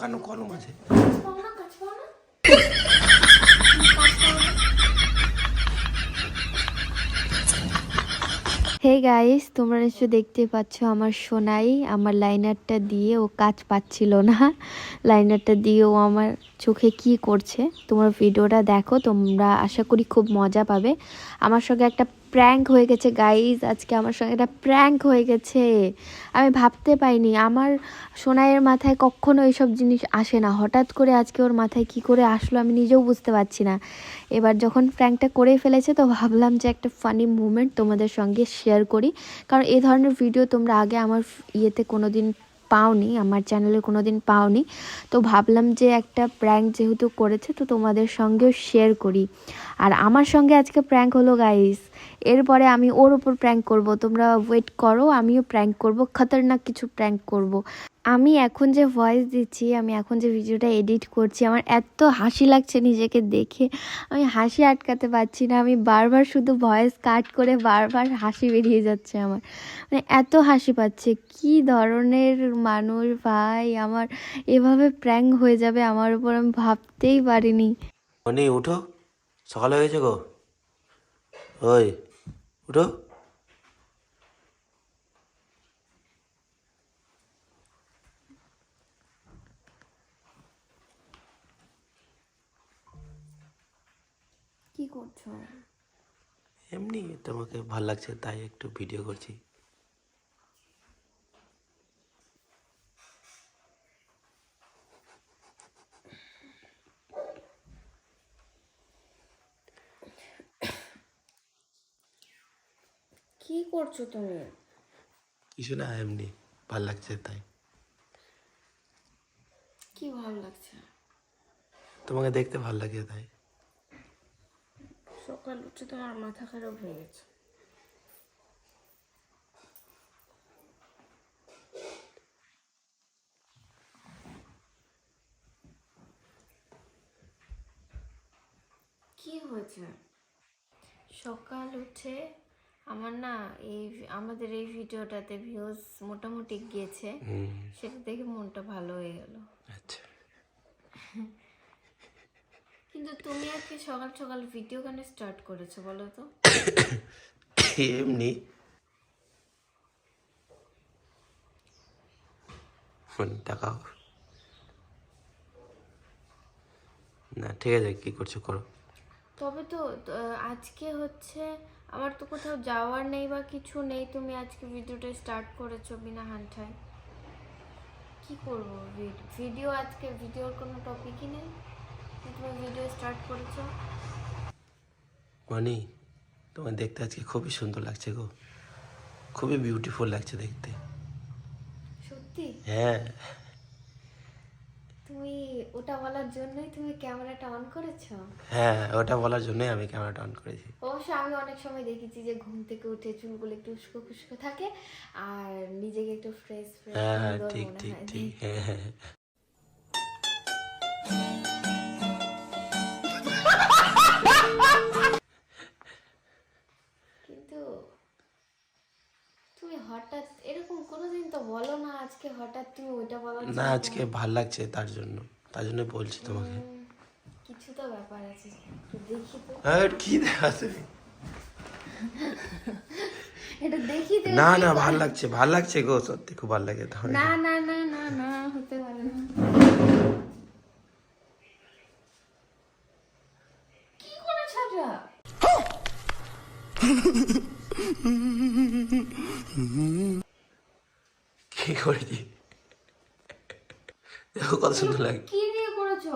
না hey guys, তোমরা নিশ্চয় দেখতে পাচ্ছ আমার সোনাই আমার লাইনারটা দিয়ে ও কাজ পাচ্ছিল না। লাইনারটা দিয়ে ও আমার চোখে কি করছে? তোমরা ভিডিওটা দেখো, তোমরা আশা করি খুব মজা পাবে। আমার সঙ্গে একটা প্র্যাঙ্ক হয়ে গেছে গাইজ আজকে আমার সঙ্গে একটা প্র্যাঙ্ক হয়ে গেছে। আমি ভাবতে পাইনি আমার সোনাইয়ের মাথায় কখনো এইসব জিনিস আসে না। হঠাৎ করে আজকে ওর মাথায় কি করে আসলো আমি নিজেও বুঝতে পারছি না। এবার যখন প্র্যাঙ্কটা করে ফেলেছে, তো ভাবলাম যে একটা ফানি মুমেন্ট তোমাদের সঙ্গে শেয়ার করি। কারণ এ ধরনের ভিডিও তোমরা আগে আমার ইয়েতে কোনো দিন পাওনি, আমার চ্যানেলে কোনো দিন পাওনি। তো ভাবলাম যে একটা প্র্যাঙ্ক যেহেতু করেছে, তো তোমাদের সঙ্গেও শেয়ার করি। আর আমার সঙ্গে আজকে প্র্যাঙ্ক হলো গাইস এরপরে আমি ওর ওপর প্র্যাঙ্ক করব, তোমরা ওয়েট করো, আমিও প্র্যাঙ্ক করব, খতরনাক কিছু প্র্যাঙ্ক করব। আমি এখন যে ভয়েস দিচ্ছি, আমি এখন যে ভিডিওটা এডিট করছি, আমার এত হাসি লাগছে নিজেকে দেখে। আমি হাসি আটকাতে পারছি না, আমি বারবার শুধু ভয়েস কাট করে বারবার হাসি বেরিয়ে যাচ্ছে আমার। মানে এত হাসি পাচ্ছে, কি ধরনের মানুষ ভাই, আমার এভাবে প্র্যাঙ্ক হয়ে যাবে আমার উপর আমি ভাবতেই পারিনি। উঠো, সকাল হয়ে গেছে গো। ওই, উঠো কি করছ এমনি তোমাকে ভালো লাগছে তাই একটু ভিডিও করছি। কি করছ তুমি? কিছু না এমনি ভালো লাগছে তাই। কি ভালো লাগছে? তোমাকে দেখতে ভালো লাগে তাই। সকাল উঠে তোমার মাথা খারাপ হয়ে গেছে। কি হয়েছে? সকাল উঠে আমার না এই আমাদের এই ভিডিওটাতে ভিউজ মোটামুটি গিয়েছে। সেটা দেখে মনটা ভালো হয়ে গেল আচ্ছা কিন্তু তুমি আজকে সকাল সকাল ভিডিও কেন স্টার্ট করেছ বলো তো? এমনি। টাকাও না ঠিক আছে কি করছ করো। তবে তো আজকে হচ্ছে আমার তো কোথাও যাওয়ার নেই বা কিছু নেই তুমি আজকে ভিডিওটা স্টার্ট করেছ বিনা হান্ঠায়। কি করব? ভিডিও আজকে ভিডিওর কোনো টপিকই নেই? তুমি ভিডিও স্টার্ট করেছ? মানি তোমার দেখতে আজকে খুবই সুন্দর লাগছে গো। খুবই বিউটিফুল লাগছে দেখতে। সত্যি? হ্যাঁ। তুমি ওটা বলার জন্যই তুমি ক্যামেরাটা অন করেছ? হ্যাঁ ওটা বলার জন্যই আমি ক্যামেরাটা অন করেছি। অবশ্য আমি অনেক সময় দেখেছি যে ঘুম থেকে উঠে চুলগুলো একটু উস্কো খুস্কো থাকে আর নিজেকে একটু ফ্রেশ ফ্রেশ হ্যাঁ হ্যাঁ ঠিক ঠিক হয়। ঠিক হ্যাঁ। হঠাৎ এরকম কোনোদিন তো বলো না আজকে হঠাৎ তুমি ওইটা বলো না আজকে ভালো লাগছে তার জন্য। তার জন্য বলছি তোমাকে। কিছু তো ব্যাপার আছে দেখি তো। হ্যাঁ কি দেখা তুমি? এটা দেখি তো না না ভালো লাগছে ভালো লাগছে গো সত্যি খুব ভালো লাগে না না না না না হতে পারে না কি করেছ এটা কি করেছি দেখো কত সুন্দর লাগে। কি দিয়ে করেছ?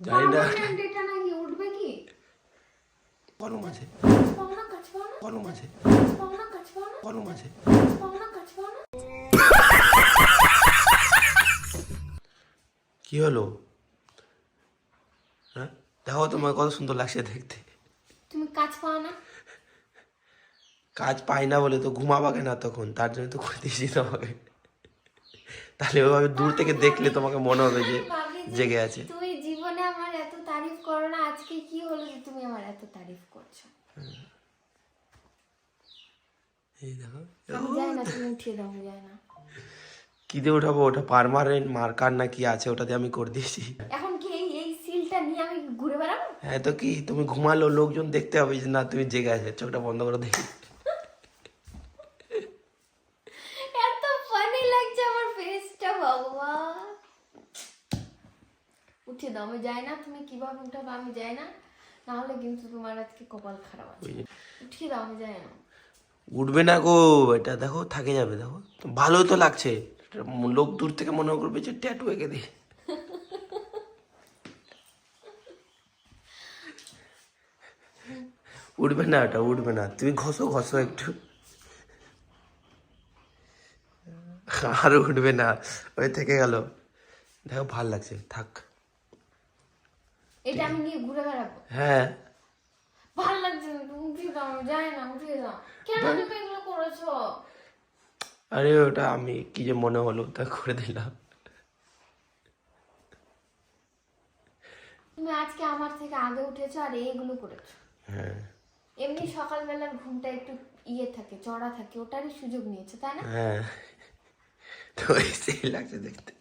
জানি না। এটা নাকি উঠবে কি? কলম আছে। কলম আছে। কলম আছে। কি হলো? হ্যাঁ? দেখো তোমার কত সুন্দর লাগছে দেখতে। তুমি কাজ পাও না? কাজ পাই না বলে তো ঘুমাবাকে না তখন? তার জন্য তো করে দিয়েছি তোমাকে। তাহলে ওইভাবে দূর থেকে দেখলে তোমাকে মনে হবে যে জেগে আছে। তুমি জীবনে আমার এত তারিফ করো না আজকে কি হলো যে তুমি আমার এত তারিফ করছ? এই দেখো। যাই না তুমি উঠিয়ে দাও যাই না। কি দিয়ে উঠাবো? ওটা পারমানেন্ট মার্কার না কি আছে? ওটা দিয়ে আমি করে দিয়েছি। এখন কি এই এই সিলটা নিয়ে আমি ঘুরে বেড়াবো? হ্যাঁ তো কি? তুমি ঘুমালো লোকজন দেখতে হবে যে না তুমি জেগে আছে চোখটা বন্ধ করে দেখি এত ফানি লাগছে আমার ফেসটা বাবা উঠিয়ে দাও আমি যাই না তুমি কীভাবে উঠাবে আমি যাই না নাহলে কিন্তু তোমার আজকে কপাল খারাপ আছে। উঠিয়ে দাও আমি যাই না। উঠবে না গো এটা দেখো থাকে যাবে দেখো। ভালো তো লাগছে লোক দূর থেকে মনে করবে যে ট্যাটু এঁকে দিই। উঠবে না ওটা উঠবে না। তুমি ঘষো ঘষো একটু। আর উঠবে না ওই থেকে গেল। দেখো ভালো লাগছে থাক। এটা আমি নিয়ে ঘুরে বেড়াবো। হ্যাঁ। ভালো লাগছে না তুমি উঠিয়ে দাও আমি না উঠিয়ে দাও। কেন তুমি এগুলো করেছ? আরে ওটা আমি কি যে মনে হলো তা করে দিলাম। তুমি আজকে আমার থেকে আগে উঠেছো আর এইগুলো করেছ। হ্যাঁ। এমনি সকালবেলার ঘুমটা একটু ইয়ে থাকে চড়া থাকে ওটারই সুযোগ নিয়েছে তাই না? হ্যাঁ। তো সেই লাগছে দেখতে।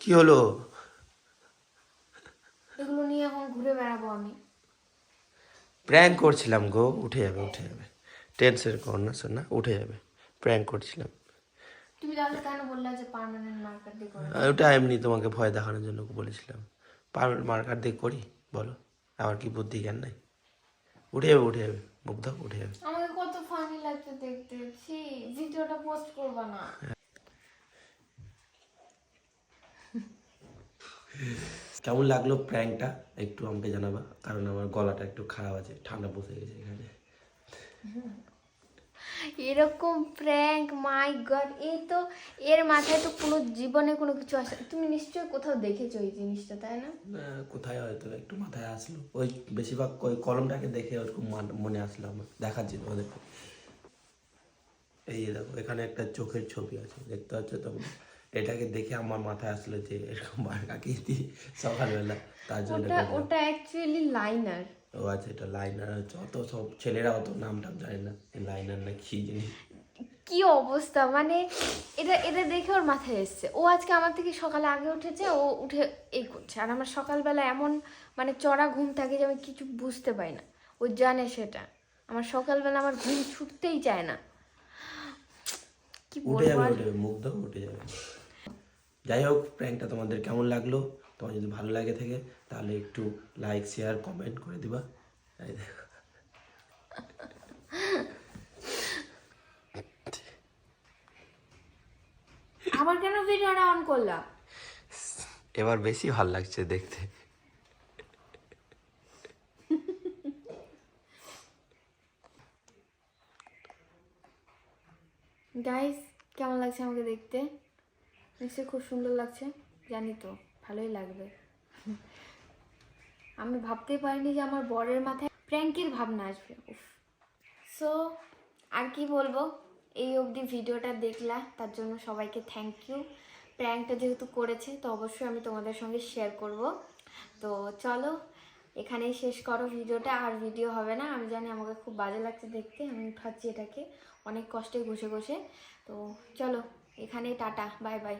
কি হলো? এগুলো নিয়ে এখন ঘুরে বেড়াবো আমি। প্র্যাঙ্ক করছিলাম গো উঠে যাবে উঠে যাবে। টেনশন কর না শোন না উঠে যাবে। প্র্যাঙ্ক করছিলাম। তুমি তাহলে কেন বললে যে পার্মানেন্ট মার্কার দিয়ে করে ওটা এমনি তোমাকে ভয় দেখানোর জন্য বলেছিলাম। পারমেন্ট মার্কার দিয়ে করি বলো। আমার কি বুদ্ধি জ্ঞান নাই? উঠে যাবে উঠে যাবে। মুগ্ধ উঠে যাবে। আমাকে কত ফানি লাগছে দেখতে। ভিডিওটা পোস্ট করবা না। কেমন লাগল প্র্যাঙ্কটা? একটু আমাকে জানাবা কারণ আমার গলাটা একটু খারাপ আছে ঠান্ডা বসে গেছে এখানে। এরকম প্র্যাঙ্ক মাই গড এই তো এর মাথায় তো কোনো জীবনে কোনো কিছু আসে তুমি নিশ্চয়ই কোথাও দেখেছ এই জিনিসটা তাই না? কোথায় হয়তো একটু মাথায় আসলো। ওই বেশিরভাগ ওই কলমটাকে দেখে ওরকম মান- মনে আসলো আমার দেখাচ্ছি তোমাদের এই দেখো এখানে একটা চোখের ছবি আছে দেখতে পাচ্ছ তোমরা? এটাকে দেখে আমার মাথায় আসলো যে এরকম মার্কাকে দিই সকালবেলা তার জন্য ওটা ওটা অ্যাকচুয়ালি লাইনার ও আচ্ছা এটা লাইনার হচ্ছে অত সব ছেলেরা অত নাম টাম জানে না লাইনার না কি জিনিস কি অবস্থা মানে এটা এটা দেখে ওর মাথায় এসছে। ও আজকে আমার থেকে সকালে আগে উঠেছে ও উঠে এই করছে। আর আমার সকালবেলা এমন মানে চড়া ঘুম থাকে যে আমি কিছু বুঝতে পারি না। ও জানে সেটা। আমার সকালবেলা আমার ঘুম ছুটতেই চায় না। কি বলব যাবে মুগ্ধ উঠে যাবে। যাই হোক প্র্যাঙ্কটা তোমাদের কেমন লাগল? তোমার যদি ভালো লাগে থাকে তাহলে একটু লাইক শেয়ার কমেন্ট করে দিবা। এই দেখো। আবার কেন ভিডিওটা অন করলাম এবার বেশি ভালো লাগছে দেখতে। গাইস কেমন লাগছে আমাকে দেখতে? নিশ্চয়ই খুব সুন্দর লাগছে, জানি তো, ভালোই লাগবে। আমি ভাবতেই পারিনি যে আমার বরের মাথায় প্র্যাঙ্কের ভাবনা আসবে, উফ। সো আর কি বলব, এই অবধি ভিডিওটা দেখলা, তার জন্য সবাইকে থ্যাংক ইউ প্র্যাঙ্কটা যেহেতু করেছে, তো অবশ্যই আমি তোমাদের সঙ্গে শেয়ার করব। তো চলো, এখানেই শেষ করো ভিডিওটা, আর ভিডিও হবে না। আমি জানি আমাকে খুব বাজে লাগছে দেখতে, আমি উঠাচ্ছি এটাকে, অনেক কষ্টে ঘষে ঘষে। তো চলো এখানেই টাটা বাই বাই।